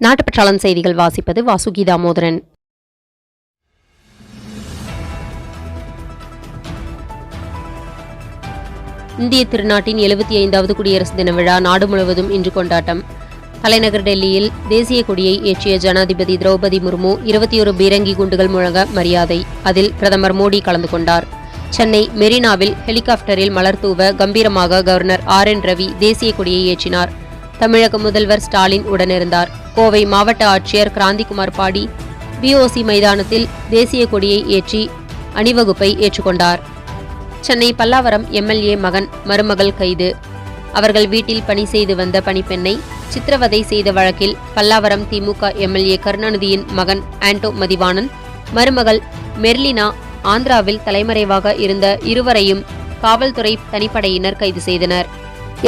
நாட்டுப்பற்றாளன் செய்திகள் வாசிப்பது வாசுகி தாமோதரன் இந்திய திருநாட்டின் எழுபத்தி ஐந்தாவது குடியரசு தின விழா நாடு முழுவதும் இன்று கொண்டாட்டம். தலைநகர் டெல்லியில் தேசிய கொடியை ஏற்றிய ஜனாதிபதி திரௌபதி முர்மு இருபத்தி ஒரு பீரங்கி குண்டுகள் முழங்க மரியாதை. அதில் பிரதமர் மோடி கலந்து கொண்டார். சென்னை மெரினாவில் ஹெலிகாப்டரில் மலர் தூவ கம்பீரமாக கவர்னர் ஆர் என் ரவி தேசிய கொடியை ஏற்றினார். தமிழக முதல்வர் ஸ்டாலின் உடனிருந்தார். கோவை மாவட்ட ஆட்சியர் கிராந்திகுமார் பாடி பிஓசி மைதானத்தில் தேசிய கொடியை ஏற்றி அணிவகுப்பை ஏற்றுக்கொண்டார். சென்னை பல்லாவரம் எம்எல்ஏ மகன் மருமகள் கைது. அவர்கள் வீட்டில் பணி செய்து வந்த பணிப்பெண்ணை சித்திரவதை செய்த வழக்கில் பல்லாவரம் திமுக எம்எல்ஏ கருணாநிதியின் மகன் ஆண்டோ மதிவாணன் மருமகள் மெர்லினா ஆந்திராவில் தலைமறைவாக இருந்த இருவரையும் காவல்துறை தனிப்படையினர் கைது செய்தனர்.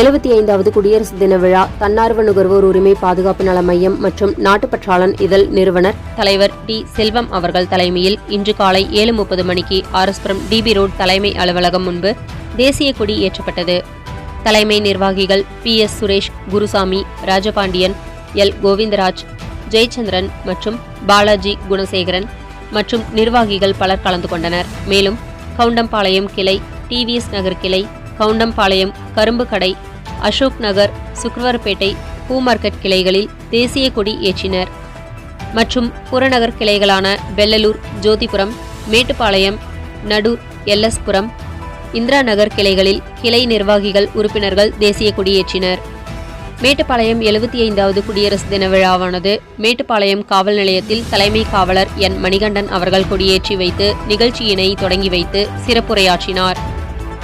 எழுபத்தி ஐந்தாவது குடியரசு தின விழா தன்னார்வ நுகர்வோர் உரிமை பாதுகாப்பு நல மையம் மற்றும் நாட்டுப்பற்றாளன் இதழ் நிறுவனர் தலைவர் டி. செல்வம் அவர்கள் தலைமையில் இன்று காலை ஏழு முப்பது மணிக்கு ஆர்எஸ்புரம் டிபி ரோட் தலைமை அலுவலகம் முன்பு தேசிய கொடி ஏற்றப்பட்டது. தலைமை நிர்வாகிகள் P S Suresh Gurusamy Rajapandian L. Govindaraj Jayachandran மற்றும் பாலாஜி குணசேகரன் மற்றும் நிர்வாகிகள் பலர் கலந்து கொண்டனர். மேலும் கவுண்டம்பாளையம் கிளை டிவிஎஸ் நகர் கிளை கவுண்டம்பாளையம் கரும்பு கடை அசோக் நகர் சுக்ரவர்பேட்டை பூ மார்க்கெட் கிளைகளில் தேசிய கொடி ஏற்றினர். மற்றும் புறநகர் கிளைகளான வெள்ளலூர் ஜோதிபுரம் மேட்டுப்பாளையம் நடூர் எல்எஸ்புரம் இந்திரா நகர் கிளைகளில் கிளை நிர்வாகிகள் உறுப்பினர்கள் தேசிய கொடியேற்றினர். மேட்டுப்பாளையம் எழுபத்தி ஐந்தாவது குடியரசு தின விழாவானது மேட்டுப்பாளையம் காவல் நிலையத்தில் தலைமை காவலர் என் மணிகண்டன் அவர்கள் கொடியேற்றி வைத்து நிகழ்ச்சியினை தொடங்கி வைத்து சிறப்புரையாற்றினார்.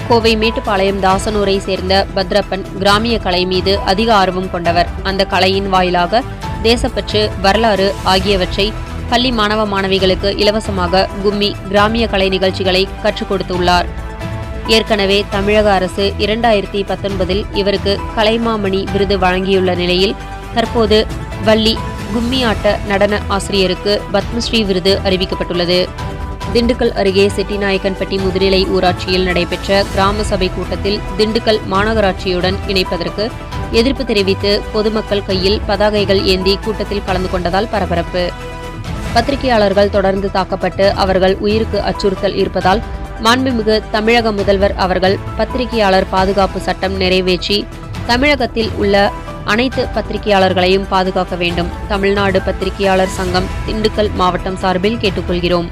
கோவை மேட்டுப்பாளையம் தாசனூரை சேர்ந்த பத்ரப்பன் கிராமிய கலை மீது அதிக ஆர்வம் கொண்டவர். அந்த கலையின் வாயிலாக தேசப்பற்று வரலாறு ஆகியவற்றை பள்ளி மாணவ மாணவிகளுக்கு இலவசமாக கும்மி கிராமிய கலை நிகழ்ச்சிகளை கற்றுக் கொடுத்துள்ளார். ஏற்கனவே தமிழக அரசு இரண்டாயிரத்தி பத்தொன்பதில் இவருக்கு கலைமாமணி விருது வழங்கியுள்ள நிலையில் தற்போது வள்ளி கும்மி ஆட்ட நடன ஆசிரியருக்கு பத்மஸ்ரீ விருது அறிவிக்கப்பட்டுள்ளது. திண்டுக்கல் அருகே செட்டிநாயக்கன்பட்டி முதுநிலை ஊராட்சியில் நடைபெற்ற கிராம சபை கூட்டத்தில் திண்டுக்கல் மாநகராட்சியுடன் இணைப்பதற்கு எதிர்ப்பு தெரிவித்து பொதுமக்கள் கையில் பதாகைகள் ஏந்தி கூட்டத்தில் கலந்து கொண்டதால் பரபரப்பு. பத்திரிகையாளர்கள் தொடர்ந்து தாக்கப்பட்டு அவர்கள் உயிருக்கு அச்சுறுத்தல் இருப்பதால் மாண்புமிகு தமிழக முதல்வர் அவர்கள் பத்திரிகையாளர் பாதுகாப்பு சட்டம் நிறைவேற்றி தமிழகத்தில் உள்ள அனைத்து பத்திரிகையாளர்களையும் பாதுகாக்க வேண்டும். தமிழ்நாடு பத்திரிகையாளர் சங்கம் திண்டுக்கல் மாவட்டம் சார்பில் கேட்டுக்கொள்கிறோம்.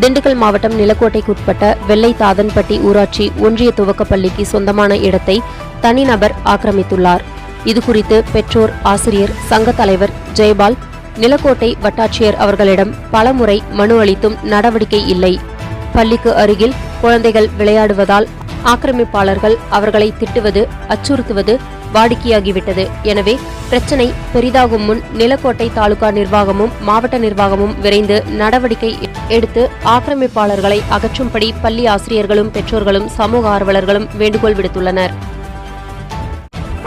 திண்டுக்கல் மாவட்டம் நிலக்கோட்டைக்குட்பட்ட வெள்ளை தாதன்பட்டி ஊராட்சி ஒன்றிய துவக்கப்பள்ளிக்கு சொந்தமான இடத்தை தனிநபர் ஆக்கிரமித்துள்ளார். இதுகுறித்து பெற்றோர் ஆசிரியர் சங்க தலைவர் ஜெயபால் நிலக்கோட்டை வட்டாட்சியர் அவர்களிடம் பலமுறை மனு அளித்தும் நடவடிக்கை இல்லை. பள்ளிக்கு அருகில் குழந்தைகள் விளையாடுவதால் ஆக்கிரமிப்பாளர்கள் அவர்களை திட்டுவது அச்சுறுத்துவது வாடிக்கையாகிவிட்டது. எனவே பிரச்சனை பெரிதாகும் முன் நிலக்கோட்டை தாலுகா நிர்வாகமும் மாவட்ட நிர்வாகமும் விரைந்து நடவடிக்கை எடுத்து ஆக்கிரமிப்பாளர்களை அகற்றும்படி பள்ளி ஆசிரியர்களும் பெற்றோர்களும் சமூக ஆர்வலர்களும் வேண்டுகோள் விடுத்துள்ளனர்.